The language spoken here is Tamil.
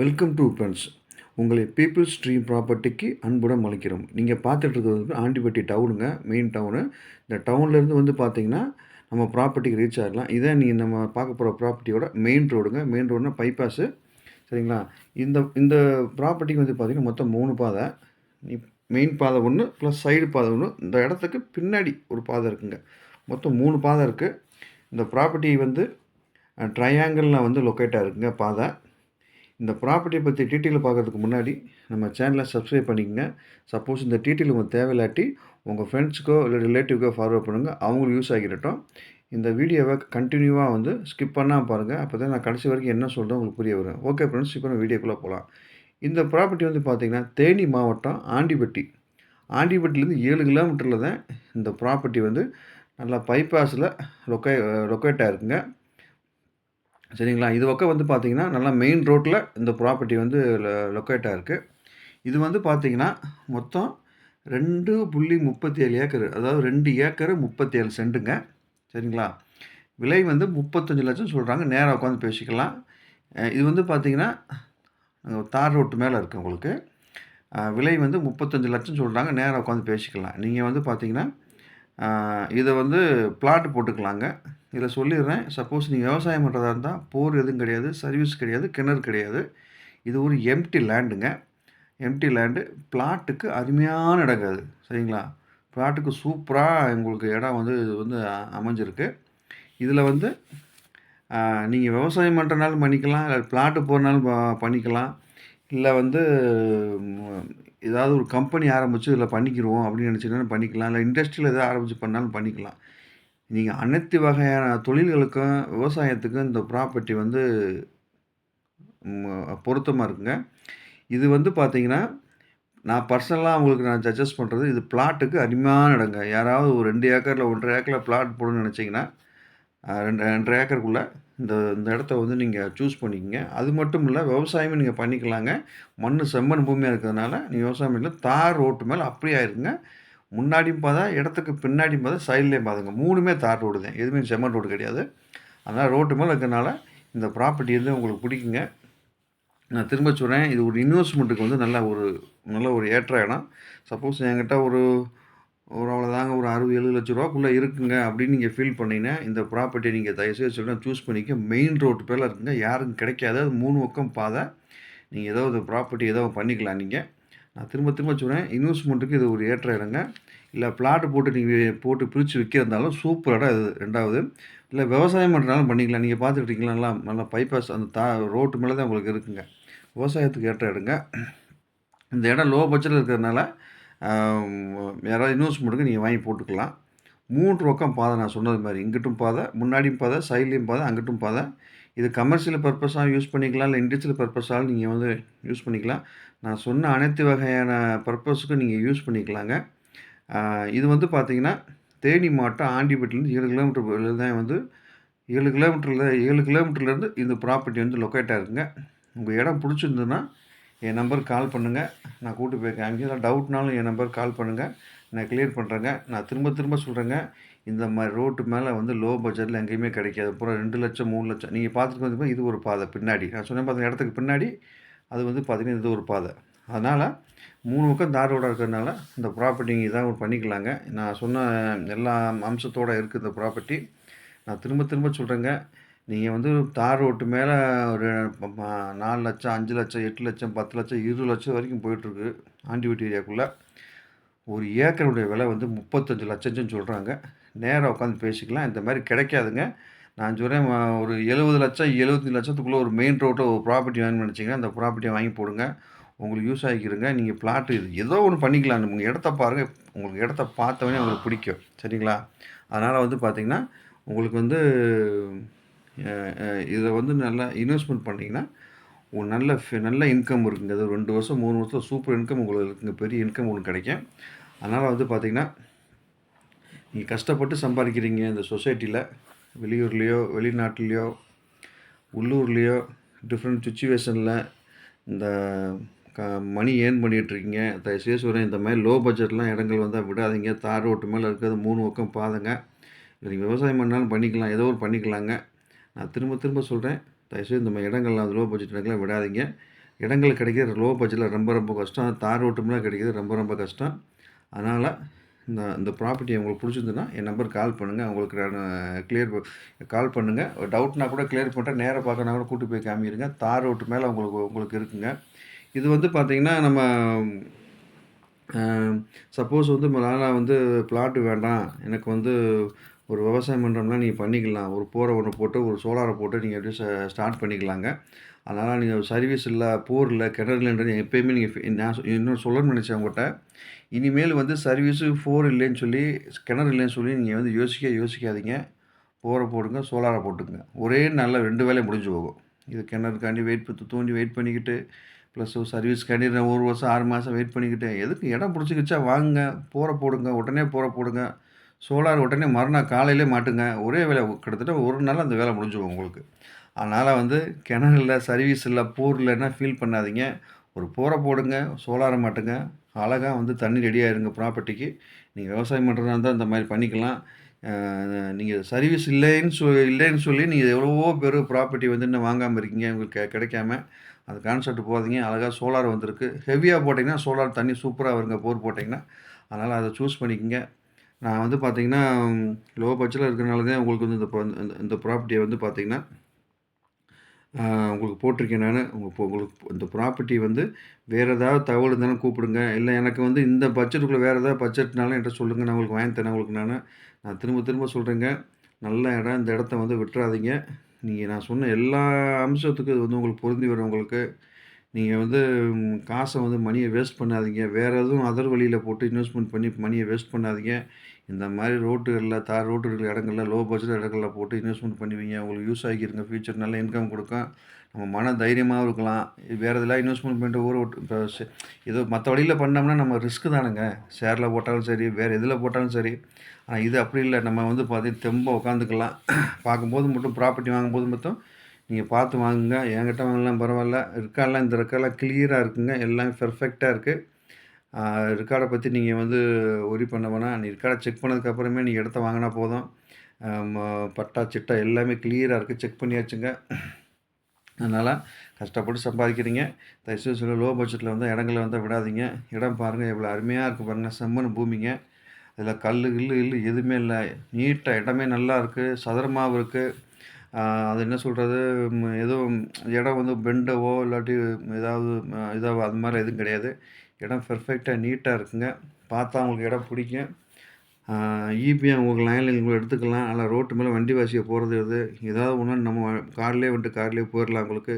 வெல்கம் டு ஃப்ரெண்ட்ஸ் உங்களை பீப்புள்ஸ் ஸ்ட்ரீம் ப்ராப்பர்ட்டிக்கு அன்புடன் அழைக்கிறோம். நீங்கள் பார்த்துட்டு இருக்கிறது வந்து ஆண்டிப்பட்டி டவுனுங்க மெயின் டவுனு இந்த டவுன்லேருந்து வந்து பார்த்தீங்கன்னா நம்ம ப்ராப்பர்ட்டிக்கு ரீச் ஆகலாம். இதான் நீங்கள் நம்ம பார்க்க போகிற ப்ராப்பர்ட்டியோட மெயின் ரோடுங்க மெயின் ரோடுனா பைபாஸு சரிங்களா? இந்த இந்த ப்ராப்பர்ட்டிக்கு வந்து பார்த்தீங்கன்னா மொத்தம் மூணு பாதை. நீ மெயின் பாதை ஒன்று ப்ளஸ் சைடு பாதை ஒன்று இந்த இடத்துக்கு பின்னாடி ஒரு பாதை இருக்குங்க. மொத்தம் மூணு பாதை இருக்குது இந்த ப்ராப்பர்ட்டி வந்து ட்ரையாங்கிளில் வந்து லொக்கேட்டாக இருக்குங்க பாதை. இந்த ப்ராப்பர்ட்டியை பற்றி டீட்டெயில் பார்க்குறதுக்கு முன்னாடி நம்ம சேனலை சப்ஸ்கிரைப் பண்ணிக்கங்க. சப்போஸ் இந்த டீட்டெயில் உங்களுக்கு தேவையில்லாட்டி உங்கள் ஃப்ரெண்ட்ஸுக்கோ இல்லை ரிலேட்டிவ்க்கோ ஃபார்வர்ட் பண்ணுங்கள் அவங்களுக்கு யூஸ் ஆகிடட்டும். இந்த வீடியோவை கண்டினியூவாக வந்து ஸ்கிப் பண்ணால் பாருங்கள் அப்போ தான் நான் கடைசி வரைக்கும் என்ன சொல்கிறேன் உங்களுக்கு புரிய வரும். ஓகே ஃப்ரெண்ட்ஸ் இப்போ நம்ம வீடியோக்குள்ளே போகலாம் இந்த ப்ராப்பர்ட்டி வந்து பார்த்திங்கன்னா தேனி மாவட்டம் ஆண்டிப்பட்டி ஆண்டிப்பட்டிலேருந்து ஏழு கிலோமீட்டரில் தான் இந்த ப்ராப்பர்ட்டி வந்து நல்லா பைபாஸில் லொக்கே லொக்கேட்டாக இருக்குங்க சரிங்களா? இது பக்கம் வந்து பார்த்திங்கன்னா நல்லா மெயின் ரோட்டில் இந்த ப்ராப்பர்ட்டி வந்து லொக்கேட்டாக இருக்குது இது வந்து பார்த்தீங்கன்னா மொத்தம் ரெண்டு புள்ளி முப்பத்தி ஏழு ஏக்கர் அதாவது ரெண்டு ஏக்கர் முப்பத்தி ஏழு சென்ட்டுங்க. சரிங்களா? விலை வந்து முப்பத்தஞ்சு லட்சம் சொல்கிறாங்க நேராக உட்காந்து பேசிக்கலாம். இது வந்து பார்த்தீங்கன்னா தார் ரோட்டு மேலே இருக்குது உங்களுக்கு. விலை வந்து முப்பத்தஞ்சு லட்சம் சொல்கிறாங்க நேராக உட்காந்து பேசிக்கலாம். நீங்கள் வந்து பார்த்தீங்கன்னா இதை வந்து பிளாட் போட்டுக்கலாங்க. இதில் சொல்லிடுறேன். சப்போஸ் நீங்கள் விவசாயம் பண்ணுறதா இருந்தால் போர் எதுவும் கிடையாது சர்வீஸ் கிடையாது கிணறு கிடையாது. இது ஒரு எம்டி லேண்டுங்க எம்டி லேண்டு பிளாட்டுக்கு அருமையான இடங்க அது. சரிங்களா? பிளாட்டுக்கு சூப்பராக உங்களுக்கு இடம் வந்து இது வந்து அமைஞ்சிருக்கு. இதில் வந்து நீங்கள் விவசாயம் பண்ணுறனாலும் பண்ணிக்கலாம் இல்லை பிளாட்டு போகிறனாலும் பண்ணிக்கலாம். இல்லை வந்து ஏதாவது ஒரு கம்பெனி ஆரம்பித்து இதில் பண்ணிக்கிறோம் அப்படின்னு நினச்சிங்கன்னா பண்ணிக்கலாம். இல்லை இண்டஸ்ட்ரியில் எதாவது ஆரம்பித்து பண்ணாலும் பண்ணிக்கலாம். நீங்கள் அனைத்து வகையான தொழில்களுக்கும் விவசாயத்துக்கும் இந்த ப்ராப்பர்ட்டி வந்து பொருத்தமாக இருக்குங்க. இது வந்து பார்த்தீங்கன்னா நான் பர்சனலாக உங்களுக்கு நான் சஜஸ்ட் பண்ணுறது இது பிளாட்டுக்கு அருமையான இடங்க. யாராவது ஒரு ரெண்டு ஏக்கரில் ஒன்றரை ஏக்கரில் பிளாட் போடணும்னு நினச்சிங்கன்னா ரெண்டு ரெண்டரை ஏக்கருக்குள்ளே இந்த இந்த இடத்த வந்து நீங்கள் சூஸ் பண்ணிக்கங்க. அது மட்டும் இல்லை விவசாயமும் நீங்கள் பண்ணிக்கலாங்க. மண் செம்மண் பூமியாக இருக்கிறதுனால நீங்கள் விவசாயம் இல்லை தார் ரோட்டு மேலே அப்படியே ஆயிருக்குங்க முன்னாடியும் பார்த்தா இடத்துக்கு பின்னாடியும் பார்த்தா சைட்லேயும் பார்த்துங்க மூணுமே தார் ரோடு தான். எதுவுமே செம்மன் ரோடு கிடையாது. அதனால் ரோட்டு மேலே இருக்கிறனால இந்த ப்ராப்பர்ட்டி வந்து உங்களுக்கு பிடிக்குங்க. நான் திரும்ப சொல்கிறேன் இது ஒரு இன்வெஸ்ட்மெண்ட்டுக்கு வந்து நல்ல ஒரு நல்ல ஒரு ஏற்ற இடம். சப்போஸ் என்கிட்ட ஒரு ஒரு அவ்வளோதாங்க ஒரு அறுபது எழுபது லட்ச ரூபாக்குள்ளே இருக்குங்க அப்படின்னு நீங்கள் ஃபீல் பண்ணிங்கன்னா இந்த ப்ராப்பர்ட்டியை நீங்கள் தயவுசெய்து சொல்லுங்கள் சூஸ் பண்ணிக்க. மெயின் ரோட்டு பேரில் இருக்குங்க யாருக்கும் கிடைக்காது. அது மூணு பக்கம் பாதை. நீங்கள் ஏதோ ஒரு ப்ராப்பர்ட்டி ஏதோ பண்ணிக்கலாம் நீங்கள் நான் திரும்ப திரும்ப சொல்கிறேன் இன்வெஸ்ட்மெண்ட்டுக்கு இது ஒரு ஏற்ற இடங்க. இல்லை பிளாட்டு போட்டு நீங்கள் போட்டு பிரித்து விற்கிறதாலும் சூப்பர் இடம் இது ரெண்டாவது. இல்லை விவசாயம் பண்ணுறனாலும் பண்ணிக்கலாம். நீங்கள் பார்த்துக்கிட்டீங்களா நல்லா நல்லா பைபாஸ் அந்த தா ரோட்டு மேலே தான் உங்களுக்கு இருக்குங்க. விவசாயத்துக்கு ஏற்ற இடங்க. இந்த இடம் லோ பட்ஜெட்டில் இருக்கிறதுனால யாராவது இன்வெஸ்ட்மெண்ட்டுக்கு நீங்கள் வாங்கி போட்டுக்கலாம். மூன்று பக்கம் பாதை நான் சொன்னது மாதிரி. இங்கிட்டும் பாதை முன்னாடியும் பாதை சைட்லேயும் பாதை அங்கிட்டும் பாதை. இது கமர்ஷியல் பர்பஸாக யூஸ் பண்ணிக்கலாம் இல்லை இண்டிவிஜுவல் பர்பஸாக நீங்கள் வந்து யூஸ் பண்ணிக்கலாம். நான் சொன்ன அனைத்து வகையான பர்பஸுக்கும் நீங்கள் யூஸ் பண்ணிக்கலாங்க. இது வந்து பார்த்தீங்கன்னா தேனி மாவட்டம் ஆண்டிப்பட்டிலேருந்து ஏழு கிலோமீட்டர் தான் வந்து ஏழு கிலோமீட்டரில் ஏழு கிலோமீட்டர்லேருந்து இந்த ப்ராப்பர்ட்டி வந்து லொக்கேட்டாக இருக்குங்க உங்கள் இடம் பிடிச்சிருந்ததுன்னா என் நம்பருக்கு கால் பண்ணுங்கள் நான் கூப்பிட்டு போயிருக்கேன் அங்கே எதாவது டவுட்னாலும் என் நம்பருக்கு கால் பண்ணுங்கள் நான் கிளியர் பண்ணுறேங்க நான் திரும்ப திரும்ப சொல்கிறேங்க இந்த மாதிரி ரோட்டு மேலே வந்து லோ பட்ஜெட்டில் எங்கேயுமே கிடைக்காது. அப்புறம் ரெண்டு லட்சம் மூணு லட்சம். நீங்கள் பார்த்துட்டு வந்து இது ஒரு பாதை பின்னாடி. நான் சொன்னேன் பார்த்த இடத்துக்கு பின்னாடி அது வந்து பார்த்திங்கன்னா இது ஒரு பாதை. அதனால் மூணு பக்கம் தார் ரோடாக இருக்கிறதுனால இந்த ப்ராப்பர்ட்டி நீங்கள் இதாக பண்ணிக்கலாங்க. நான் சொன்ன எல்லா அம்சத்தோடு இருக்குது இந்த ப்ராப்பர்ட்டி நான் திரும்ப திரும்ப சொல்கிறேங்க நீங்கள் வந்து தார் ரோட்டு மேலே ஒரு நாலு லட்சம் அஞ்சு லட்சம் எட்டு லட்சம் பத்து லட்சம் இருபது லட்சம் வரைக்கும் போயிட்டுருக்கு ஆண்டிவட்டி ஏரியாக்குள்ளே. ஒரு ஏக்கருடைய விலை வந்து முப்பத்தஞ்சு லட்சம்னு சொல்கிறாங்க நேராக உட்காந்து பேசிக்கலாம். இந்த மாதிரி கிடைக்காதுங்க. நான் சொல்கிறேன் ஒரு எழுபது லட்சம் எழுபத்தி லட்சத்துக்குள்ளே ஒரு மெயின் ரோட்டில் ஒரு ப்ராப்பர்ட்டி வேணும்னு நினச்சிங்கன்னா அந்த ப்ராப்பர்ட்டியை வாங்கி போடுங்க. உங்களுக்கு யூஸ் ஆகிக்கிறங்க நீங்கள் பிளாட்டு இது ஏதோ ஒன்று பண்ணிக்கலாம். உங்கள் இடத்த பாருங்கள் உங்களுக்கு இடத்த பார்த்தவொடனே உங்களுக்கு பிடிக்கும். சரிங்களா? அதனால் வந்து பார்த்திங்கன்னா உங்களுக்கு வந்து இதை வந்து நல்லா இன்வெஸ்ட்மெண்ட் பண்ணிங்கன்னா ஒரு நல்ல நல்ல இன்கம் இருக்குங்க. அது ரெண்டு வருஷம் மூணு வருஷம் சூப்பர் இன்கம் உங்களுக்கு இருக்குங்க. பெரிய இன்கம் உங்களுக்கு கிடைக்கும். அதனால் வந்து பார்த்திங்கன்னா நீங்கள் கஷ்டப்பட்டு சம்பாதிக்கிறீங்க இந்த சொசைட்டியில் வெளியூர்லேயோ வெளிநாட்டுலேயோ உள்ளூர்லேயோ டிஃப்ரெண்ட் சுச்சுவேஷனில் இந்த க மணி ஏர்ன் பண்ணிகிட்ருக்கீங்க தயவுசெய்து சொல்கிறேன் இந்த மாதிரி லோ பட்ஜெட்லாம் இடங்கள் வந்தால் விடாதீங்க தார் ரோட்டு மேலே இருக்கிறது மூணு பக்கம் பாதுங்க. நீங்கள் விவசாயம் பண்ணாலும் பண்ணிக்கலாம் ஏதோ ஒரு பண்ணிக்கலாங்க. நான் திரும்ப திரும்ப சொல்கிறேன் தயவுசெய்து இந்த மாதிரி இடங்கள்லாம் லோ பட்ஜெட் இடங்கள்லாம் விடாதீங்க. இடங்கள் கிடைக்கிறது லோ பட்ஜெட்டில் ரொம்ப ரொம்ப கஷ்டம். தார் ரோட்டுமெலாம் கிடைக்கிறது ரொம்ப ரொம்ப கஷ்டம். அதனால் இந்த இந்த ப்ராப்பர்ட்டி உங்களுக்கு பிடிச்சிருந்துன்னா என் நம்பருக்கு கால் பண்ணுங்கள் உங்களுக்கு நான் கிளியர் கால் பண்ணுங்கள் ஒரு டவுட்னா கூட கிளியர் பண்ணிட்டேன் நேராக பார்க்கறனா கூட கூட்டி போய் காமிடுங்க தார் ரோட்டு மேலே உங்களுக்கு உங்களுக்கு இருக்குங்க. இது வந்து பார்த்திங்கன்னா நம்ம சப்போஸ் வந்து நான் வந்து பிளாட்டு வேண்டாம். எனக்கு வந்து ஒரு விவசாயம் பண்ணுறோம்னா நீங்கள் பண்ணிக்கலாம். ஒரு போரை ஒன்று போட்டு ஒரு சோலாரை போட்டு நீங்கள் அப்படியே ஸ்டார்ட் பண்ணிக்கலாங்க. அதனால் நீங்கள் சர்வீஸ் இல்லை போர் இல்லை கிணறு எப்பயுமே நீங்கள் நான் சொ- இன்னும் சொல்லணும்னு நினச்சேன் உங்கள்கிட்ட இனிமேல் வந்து சர்வீஸு ஃபோர் இல்லைன்னு சொல்லி கிணறு இல்லைன்னு சொல்லி நீங்கள் வந்து யோசிக்க யோசிக்காதீங்க. போரை போடுங்க சோலாரை போட்டுங்க ஒரே நாளில் ரெண்டு வேலையும் முடிஞ்சு போகும். இது கிணறுக்காண்டி வெயிட் பண்ணி தூண்டி வெயிட் பண்ணிக்கிட்டு ப்ளஸ் சர்வீஸ்க்காண்டி நான் ஒரு வருஷம் ஆறு மாதம் வெயிட் பண்ணிக்கிட்டு எதுக்கு இடம் பிடிச்சிக்கிச்சா வாங்குங்க போரை போடுங்க உடனே போரை போடுங்க. சோலார் உடனே மறுநாள் காலையிலே மாட்டுங்க. ஒரே வேலை கிட்டத்தட்ட ஒரு நாள் அந்த வேலை முடிஞ்சு உங்களுக்கு. அதனால் வந்து கிணறு இல்லை சர்வீஸ் இல்லை போர் இல்லைன்னா ஃபீல் பண்ணாதீங்க. ஒரு போரை போடுங்க சோலாரை மாட்டுங்க. அழகாக வந்து தண்ணி ரெடியாக இருங்க ப்ராப்பர்ட்டிக்கு நீங்கள் விவசாயம் பண்ணுறதா இருந்தால் இந்த மாதிரி பண்ணிக்கலாம். நீங்கள் சர்வீஸ் இல்லைன்னு சொ இல்லைன்னு சொல்லி நீங்கள் எவ்வளவோ பேர் ப்ராப்பர்ட்டி வந்து இன்னும் வாங்காமல் இருக்கீங்க. உங்களுக்கு கிடைக்காம. அந்த கான்செப்ட் போகாதீங்க. அழகாக சோலார் வந்திருக்கு. ஹெவியாக போட்டிங்கன்னா சோலார் தண்ணி சூப்பராக வருங்க போர் போட்டிங்கன்னா. அதனால் அதை சூஸ் பண்ணிக்கங்க. நான் வந்து பார்த்தீங்கன்னா லோ பட்ஜெட்டில் இருக்கிறனால தான் உங்களுக்கு வந்து இந்த இந்த- இந்த ப்ராப்பர்ட்டியை வந்து பார்த்தீங்கன்னா உங்களுக்கு போட்டிருக்கேன் நான். உங்கள் உங்களுக்கு இந்த ப்ராப்பர்ட்டி வந்து வேறு ஏதாவது தகவல் இருந்தாலும் கூப்பிடுங்க. இல்லை எனக்கு வந்து இந்த பட்ஜெட்டுக்குள்ளே வேறு ஏதாவது பட்ஜெட்னாலும் என்கிட்ட சொல்லுங்கள் நான் உங்களுக்கு வாங்கி தரேன் உங்களுக்கு நான். நான் திரும்ப திரும்ப சொல்கிறேங்க நல்ல இடம். இந்த இடத்த வந்து விட்டுறாதீங்க. நீங்கள் நான் சொன்ன எல்லா அம்சத்துக்கும் இது வந்து உங்களுக்கு பொருந்தி வரும் உங்களுக்கு. நீங்கள் வந்து காசை வந்து மணியை வேஸ்ட் பண்ணாதீங்க. வேறு எதுவும் அதர் வழியில் போட்டு இன்வெஸ்ட்மெண்ட் பண்ணி மணியை வேஸ்ட் பண்ணாதீங்க. இந்த மாதிரி ரோட்டுகளில் தார் ரோட்டு இடங்களில் இடங்கள்ல லோ பட்ஜெட் இடங்களில் போட்டு இன்வெஸ்ட்மெண்ட் பண்ணுவீங்க. உங்களுக்கு யூஸ் ஆகிருங்க ஃபியூச்சர் நல்ல இன்கம் கொடுக்கும். நம்ம மன தைரியமாகவும் இருக்கலாம். வேறு இதெல்லாம் இன்வெஸ்ட்மெண்ட் பண்ணிட்டு ஊர் இப்போ ஏதோ மற்ற வழியில் பண்ணோம்னா நம்ம ரிஸ்க்கு தானுங்க. ஷேரில் போட்டாலும் சரி வேறு எதில் போட்டாலும் சரி. ஆனால் இது அப்படி இல்லை. நம்ம வந்து பார்த்தீங்கன்னா தெம்ப உட்காந்துக்கலாம். பார்க்கும்போது மட்டும் ப்ராப்பர்ட்டி வாங்கும்போது மட்டும் நீங்கள் பார்த்து வாங்குங்க. என்கிட்ட வாங்கலாம் பரவாயில்ல. இருக்காலாம் இந்த ரெக்கெல்லாம் கிளியராக இருக்குங்க. எல்லாம் பெர்ஃபெக்டாக இருக்குது ரெக்கார்டை பற்றி நீங்கள் வந்து ஒரி பண்ண வேணாம். நீ ரெக்கார்டை செக் பண்ணதுக்கப்புறமே நீங்கள் இடத்த வாங்கினா போதும். பட்டா சிட்டா எல்லாமே கிளியராக இருக்குது செக் பண்ணியாச்சுங்க. அதனால் கஷ்டப்பட்டு சம்பாதிக்கிறீங்க. தயவுசெய்து சொல்ல லோ பட்ஜெட்டில் வந்து இடங்களை வந்து விடாதீங்க. இடம் பாருங்கள் எவ்வளோ அருமையாக இருக்குது பாருங்கள் செம்மன் பூமிங்க. இதில் கல் கில்லு இல்லை எதுவுமே இல்லை. நீட்டாக இடமே நல்லா இருக்குது சதுரமாகவும் இருக்குது அது என்ன சொல்கிறது எதுவும் இடம் வந்து பெண்டவோ இல்லாட்டி ஏதாவது இதாக அது மாதிரி எதுவும் கிடையாது. இடம் பெர்ஃபெக்டாக நீட்டாக இருக்குங்க. பார்த்தா உங்களுக்கு இடம் பிடிக்கும். ஈபியாக உங்களுக்கு லைனில் உங்களுக்கு எடுத்துக்கலாம். ஆனால் ரோட்டு மேலே வண்டி வாசியை போகிறது எது? ஏதாவது ஒன்று நம்ம கார்லேயே வந்துட்டு கார்லேயே போயிடலாம் உங்களுக்கு.